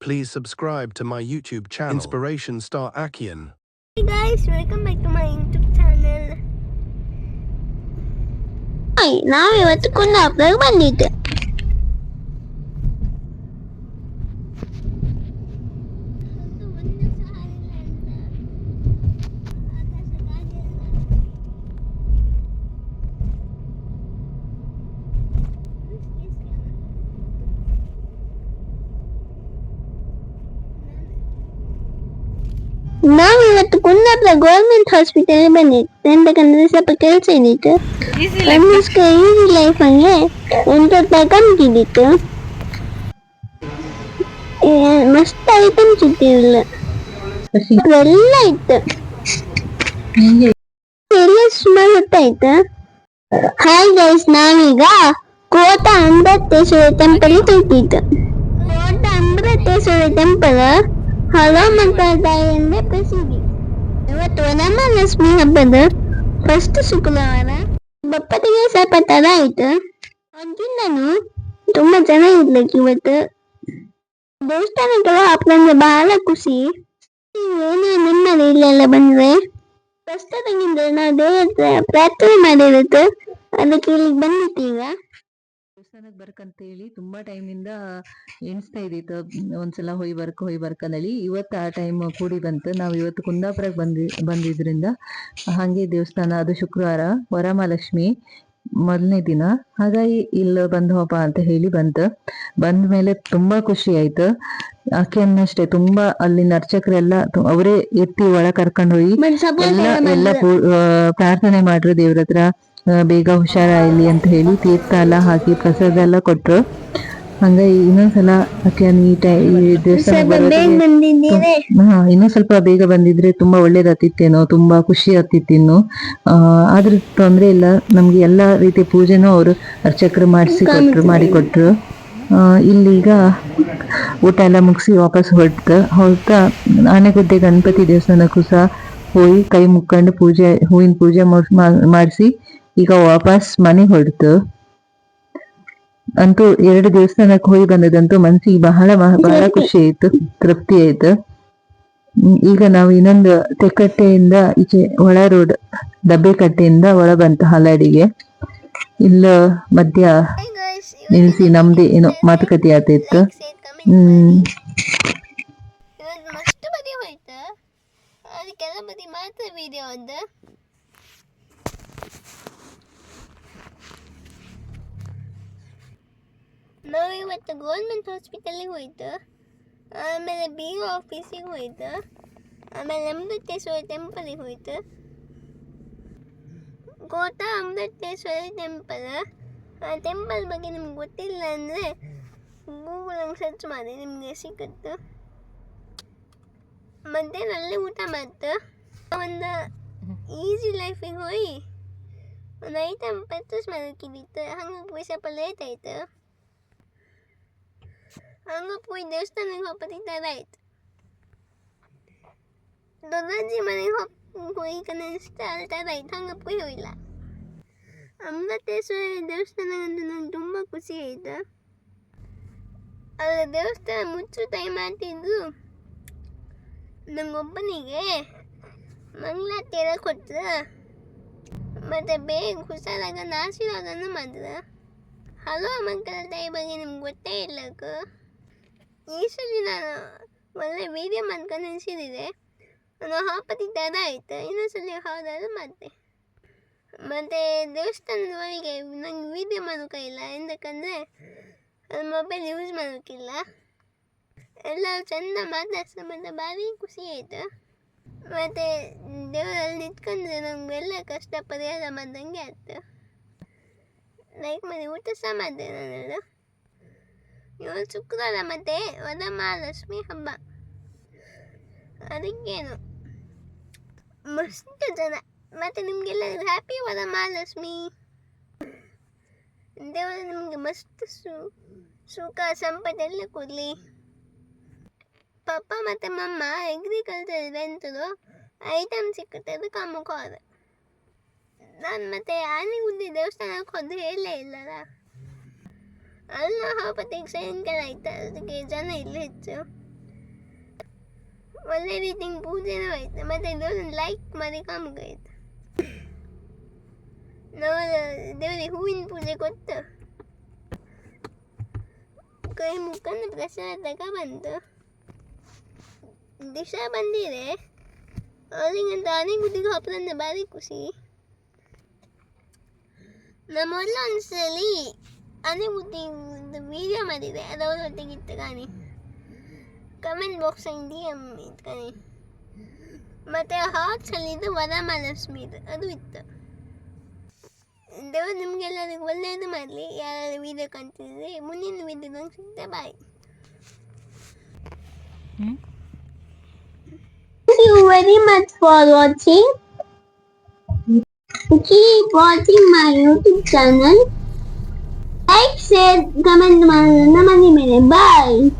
Please subscribe to my YouTube channel, Inspiration Star Akian. Hey guys, welcome back to my YouTube channel. Hi ನಾವಿವತ್ತು ಕುಂದಾಪುರಕ್ಕೆ ಬಂದಿದ್ದೆ ನಾವಿವತ್ತು Kundapura government hospital ಬಂದಿತ್ತು ಎಂತಕಂದ್ರೆ ಸ್ವಲ್ಪ ಕೆಲಸ ಇದ್ದಿತ್ತು ನಮಸ್ಕ ಈಸಿ ಲೈಫ್ ಹಂಗೆ ಒಂದು ರೂಪಾಯಿ ಇದ್ದಿತ್ತು ಮಸ್ತ್ ಐಟಮ್ಸ್ ಇಟ್ಟಿರಲಿಲ್ಲ ಎಲ್ಲ ಇತ್ತು ಎಲ್ಲ ಸುಮಾರು ಹೊತ್ತಾಯ್ತು ಹಾಯ್ ಗೈಸ್ ನಾವೀಗ ಕೋಟ ಅಮೃತೇಶ್ವರ ಟೆಂಪಲ್ ಹೋಗ್ತಿತ್ತು ಕೋಟ ಅಮೃತೇಶ್ವರ ಟೆಂಪಲ್ ಹಲಮಕ್ಕಳ ತಾಯಿ ಎಂದೇ ಪ್ರಸಿದ್ಧಿ ಇವತ್ತು ವನಮಹಾಲಕ್ಷ್ಮಿ ಹಬ್ಬದ ಫಸ್ಟ್ ಶುಕ್ರವಾರ. ಬಪ್ಪತಿಗೆ ಸ್ವಲ್ಪ ತಡ ಆಯ್ತು ಅದ್ರಿಂದನು ತುಂಬಾ ಜನ ಇರ್ಲಿಕ್ಕೆ ಇವತ್ತು. ದೇವಸ್ಥಾನಗಳು ಹಾಪ್ಕೊಂಡ್ರೆ ಬಹಳ ಖುಷಿ. ಏನೇ ನಿಮ್ಮನೆ ಇಲ್ಲೆಲ್ಲ ಬಂದ್ರೆ ಪ್ರಸ್ತುತದಿಂದ ನಾವು ದೇವರ ಪ್ರಾರ್ಥನೆ ಮಾಡಿರುತ್ತೆ ಅದಕ್ಕೆ ಇಲ್ಲಿಗೆ ಬಂದಿತ್ತೀಗ. ದೇವಸ್ಥಾನಕ್ಕೆ ಬರ್ಕಂತೇಳಿ ತುಂಬಾ ಟೈಮಿಂದ ಎಣಿಸ್ತಾ ಇದ್ದಿತ್ತು ಒಂದ್ಸಲ ಹೋಯ್ ಬರ್ಕ ಹೋಯ್ ಬರ್ಕನಲ್ಲಿ ಇವತ್ತು ಆ ಟೈಮ್ ಕೂಡಿ ಬಂತು. ನಾವು ಇವತ್ತು ಕುಂದಾಪುರಕ್ಕೆ ಬಂದಿ ಬಂದಿದ್ರಿಂದ ಹಾಗೆ ದೇವಸ್ಥಾನ ಅದು ಶುಕ್ರವಾರ ವರಮಹಾಲಕ್ಷ್ಮಿ ಮೊದಲನೇ ದಿನ. ಹಾಗಾಗಿ ಇಲ್ಲ ಬಂದ್ ಹೋಪ ಅಂತ ಹೇಳಿ ಬಂತು. ಬಂದ ಮೇಲೆ ತುಂಬಾ ಖುಷಿ ಆಯ್ತು. ಆಕೆಯನ್ನಷ್ಟೇ ತುಂಬಾ ಅಲ್ಲಿ ಅರ್ಚಕರೆಲ್ಲ ಅವರೇ ಎತ್ತಿ ಒಳ ಕರ್ಕೊಂಡು ಹೋಗಿ ಎಲ್ಲ ಪ್ರಾರ್ಥನೆ ಮಾಡ್ರು ದೇವ್ರ ಹತ್ರ. ಬೇಗ ಹುಷಾರಾಗಲಿ ಅಂತ ಹೇಳಿ ತೀರ್ಥ ಎಲ್ಲ ಹಾಕಿ ಪ್ರಸಾದ ಎಲ್ಲ ಕೊಟ್ರು. ಹಂಗ ಇನ್ನೊಂದ್ಸಲ ಆಕೆ ನೀಟ ಇನ್ನೂ ಸ್ವಲ್ಪ ಬೇಗ ಬಂದಿದ್ರೆ ತುಂಬಾ ಒಳ್ಳೇದಾತಿತ್ತೇನೋ ತುಂಬಾ ಖುಷಿ ಆಗ್ತಿತ್ತಿನ್ನು. ಆದ್ರೆ ತೊಂದ್ರೆ ಇಲ್ಲ. ನಮ್ಗೆ ಎಲ್ಲಾ ರೀತಿ ಪೂಜೆನೂ ಅವರು ಅರ್ಚಕರು ಮಾಡಿಸಿ ಕೊಟ್ರು ಮಾಡಿ ಕೊಟ್ರು. ಆ, ಇಲ್ಲೀಗ ಊಟ ಎಲ್ಲ ಮುಗಿಸಿ ವಾಪಸ್ ಹೊರಟ ಹೊರಟ ಆನೆಗುಡ್ಡೆ ಗಣಪತಿ ದೇವಸ್ಥಾನಕ್ಕೂ ಸಹ ಹೋಗಿ ಕೈ ಮುಕ್ಕೊಂಡು ಪೂಜೆ ಹೂವಿನ ಪೂಜೆ ಮಾಡಿಸಿ ಈಗ ವಾಪಸ್ ಮನೆ ಹೊರಡ್ತು ಅಂತೂ ಎರಡು ದೇವಸ್ಥಾನಕ್ಕೆ ಹೋಗಿ ಬಂದದಂತೂ ಮನ್ಸಿಗೆ ಬಹಳ ಬಹ- ಬಹಳ ಖುಷಿ ಆಯ್ತು ತೃಪ್ತಿ ಆಯ್ತು. ಈಗ ನಾವು ಇನ್ನೊಂದು ತೆಕ್ಕಟ್ಟೆಯಿಂದ ಈಚೆ ಒಳ ರೋಡ್ ದಬ್ಬೆಕಟ್ಟೆಯಿಂದ ಒಳ ಬಂತು ಹಲಾಡಿಗೆ ಇಲ್ಲ ಮಧ್ಯ ನಿಲ್ಲಿಸಿ ನಮ್ದೇ ಏನೋ ಮಾತುಕತೆ ಆತಿತ್ತು ಹ್ಮ್. ಅದಕ್ಕೆಲ್ಲ ಬದಿ ಮಾತ್ರ ವಿಡಿಯೋ ಒಂದು. ನಾವು ಇವತ್ತು ಗೌರ್ಮೆಂಟ್ ಹಾಸ್ಪಿಟಲಿಗೆ ಹೋಯ್ತು. ಆಮೇಲೆ ಬಿ ಒ ಆಫೀಸಿಗೆ ಹೋಯ್ತು. ಆಮೇಲೆ ಅಮೃತೇಶ್ವರ ಟೆಂಪಲಿಗೆ ಹೋಯ್ತು. ಗೋತಾ ಅಮೃತೇಶ್ವರ ಟೆಂಪಲ್ ಆ ಟೆಂಪಲ್ ಬಗ್ಗೆ ನಿಮ್ಗೆ ಗೊತ್ತಿಲ್ಲ ಅಂದರೆ ಗೂಗಲಂಗೆ ಸರ್ಚ್ ಮಾಡಿ, ನಿಮಗೆ ಸಿಗುತ್ತೆ ಮಧ್ಯಾಹ್ನ ಅಲ್ಲಿ ಊಟ ಮಾಡ್ತು. ಒಂದು ಈಸಿ ಲೈಫಿಗೆ ಹೋಗಿ ಒಂದು ಐಟಮ್ ಪರ್ಚೇಸ್ ಮಾಡೋಕ್ಕಿದ್ದಿತ್ತು ಹಂಗೆ ಪೈಸಪ್ಪ ಲೇಟ್ ಆಯ್ತು ಹೋಗಿ ದೇವಸ್ಥಾನಕ್ಕೆ ಹೋಗ್ತಿದ್ದಾಗ ಆಯ್ತು ದೊಡ್ಡಜ್ಜಿ ಮನೆಗೆ ಹೋಗಿ ಹೋಗಿ ಕನಿಷ್ಠ ಅಲ್ಟಾದ ಆಯ್ತು ಹಂಗೆ ಹೋಗಿಲ್ಲ ಅಮೃತೇಶ್ವರ ದೇವಸ್ಥಾನ ಅಂದ್ರೆ ನಂಗೆ ತುಂಬ ಖುಷಿ ಆಯಿತು ಅಲ್ಲಿ ದೇವಸ್ಥಾನ ಮುಚ್ಚು ಟೈಮ್ ಮಾಡ್ತಿದ್ದು ನಂಗೊಬ್ಬನಿಗೆ ಮಂಗಳ ಎಲ್ಲ ಕೊಟ್ಟರು ಮತ್ತು ಬೇಗ ಹುಷಾರಾಗ ಆಶೀರ್ವಾದನೂ ಮಾಡಿದ್ರು ಹಲೋ ಮಕ್ಕಳ ತಾಯಿ ಬಗ್ಗೆ ನಿಮ್ಗೆ ಗೊತ್ತೇ ಇಲ್ಲಕ್ಕ ಈ ಸಲ ನಾನು ಒಳ್ಳೆ ವೀಡಿಯೋ ಮಾಡ್ಕೊಂಡು ಅನಿಸಿದಿದೆ ನಾನು ಹಾಪತಿ ದಾದ ಆಯಿತು ಇನ್ನೊಂದ್ಸಲ ಹೌದಾದ್ರೆ ಮಾಡಿದೆ ಮತ್ತು ದೇವಸ್ಥಾನದ ಒಳಗೆ ನಂಗೆ ವೀಡಿಯೋ ಮಾಡೋಕೆ ಇಲ್ಲ. ಎಂದಕ್ಕಂದರೆ ಅದು ಮೊಬೈಲ್ ಯೂಸ್ ಮಾಡೋಕ್ಕಿಲ್ಲ ಎಲ್ಲ ಚೆಂದ ಮಾತಾಡ್ಸ್ತಾ ಮತ್ತು ಭಾರಿ ಖುಷಿ ಆಯಿತು. ಮತ್ತು ದೇವರಲ್ಲಿ ನಿಂತ್ಕೊಂಡ್ರೆ ನಮಗೆಲ್ಲ ಕಷ್ಟ ಪರಿಹಾರ ಮಾಡ್ದಂಗೆ ಆಯಿತು. ಲೈಕ್ ಮಾಡಿ ಊಟ ಸಹ ಮಾಡಿದೆ ನಾನೆಲ್ಲ. ಇವತ್ತು ಶುಕ್ರವಾರ ಮತ್ತು ವರಮಹಾಲಕ್ಷ್ಮಿ ಹಬ್ಬ. ಅದಕ್ಕೇನು? ಮಸ್ತ್ ಜನ. ಮತ್ತು ನಿಮಗೆಲ್ಲ ಹ್ಯಾಪಿ ವರಮಹಾಲಕ್ಷ್ಮಿ ದೇವರು, ನಿಮಗೆ ಮಸ್ತ್ ಸು, ಸುಖ, ಸಂಪತ್ತೆಲ್ಲ ಕೊಡಲಿ. ಪಪ್ಪ ಮತ್ತು ಮಮ್ಮ ಅಗ್ರಿಕಲ್ಚರ್ ಇವೆಂಟ್ದು ಐಟಮ್ ಸಿಕ್ಕುತ್ತೆ ಅದು ಕಮ್ಮಕ್ಕೆ ಹೋದೆ ನಾನು ಮತ್ತೆ ಆನೆಗುಂದಿ ದೇವಸ್ಥಾನಕ್ಕೆ ಹೋದ್ರೆ ಹೇಳಲೇ ಇಲ್ಲಲ್ಲ ಅಲ್ಲ ಹೋಗ್ಬತ್ತಿಗೆ ಸಾಯಂಕಾಲ ಆಯ್ತು ಅದಕ್ಕೆ ಜನ ಇಲ್ಲ ಹೆಚ್ಚು ಒಳ್ಳೆ ರೀತಿಯ ಪೂಜೆನೂ ಆಯ್ತು ಮತ್ತೆ ದೇವ್ರನ್ನ ಲೈಕ್ ಮಾಡಿ ಕಾಮಗ ಆಯ್ತು ನಾವು ದೇವರಿಗೆ ಹೂವಿನ ಪೂಜೆ ಕೊಟ್ಟು ಕೈ ಮುಖಂದು ಪ್ರಸಾದ ತಗ ಬಂತು ದಿಶಾ ಬಂದಿದೆ ಅವಳಿಗಂತ ಆನೆಗುಡ್ಡಿಗೆ ಹಬ್ಬದಂದ್ರೆ ಭಾರಿ ಖುಷಿ ನಮ್ಮಲ್ಲ ಒಂದ್ಸಲಿ ಆನೆಗುಡ್ಡಿ ವಿಡಿಯೋ ಮಾಡಿದೆ ಅದು ಅವ್ರ ಒಟ್ಟಿಗೆ ಇತ್ತು ಕಾಣಿ ಕಮೆಂಟ್ ಬಾಕ್ಸ್ ಡಿ ಎಮ್ ಇತ್ತು ಕಾಣಿ ಮತ್ತು ಹಾಟ್ಸಲ್ಲಿದ್ದು ವರಮಹಾಲಕ್ಷ್ಮಿದು ಅದು ಇತ್ತು ದೇವರು ನಿಮಗೆಲ್ಲರಿಗೂ ಒಳ್ಳೆಯದು ಮಾಡಲಿ ಯಾರು ವಿಡಿಯೋ ಕಾಣ್ತಿದ್ರೆ ಮುಂದಿನ ವಿಡಿಯೋ ಸಿಗ್ತಾ ಬಾಯ್ Thank you very much for watching. Keep watching my YouTube channel. I said naman naman naman ni Bye!